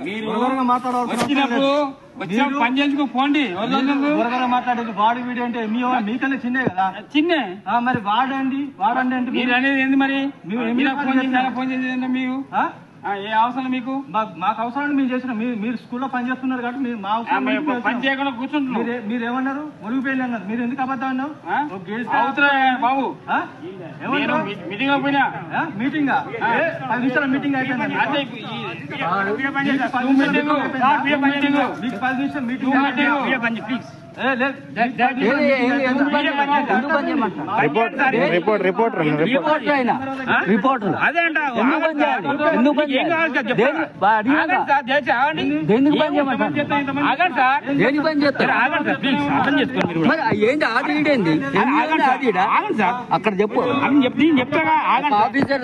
మీరు వచ్చినప్పుడు పని పోండి. మాట్లాడేది వాడు వీడు అంటే మీ మీకన్నా చిన్నే కదా. చిన్నే. ఆ, మరి వాడండి వాడండి అంటే మీరు అనేది ఏంది మరి? ఫోన్ చేసి ఫోన్ మీకు? ఏ అవసరం మీకు? మాకు అవసరం మేము చేసిన మీరు స్కూల్లో పని చేస్తున్నారు కాబట్టి మీరు మా అవసరం పని. చేయకుండా కూర్చుంటున్నావు మీరే- ఏమన్నారు మునిగిపోయింది అన్నారు. మీరు ఎందుకు అబద్ధం అన్నావు బాబు. మీటింగ్? మీటింగా? పది నిమిషాల మీటింగ్ అయిపోయింది. మీకు పది జూమ్ నిమిషాల meeting. Meeting report reporter reporter అయినా రిపోర్టర్ అదే ఎందుకు పని చేయాలి ఎందుకు పని చేయాలి పని చేయమంటారు? దేనికి పని చేస్తారు మీరు ఏంటి సార్. అక్కడ చెప్పు చెప్తాగా. ఆఫీసర్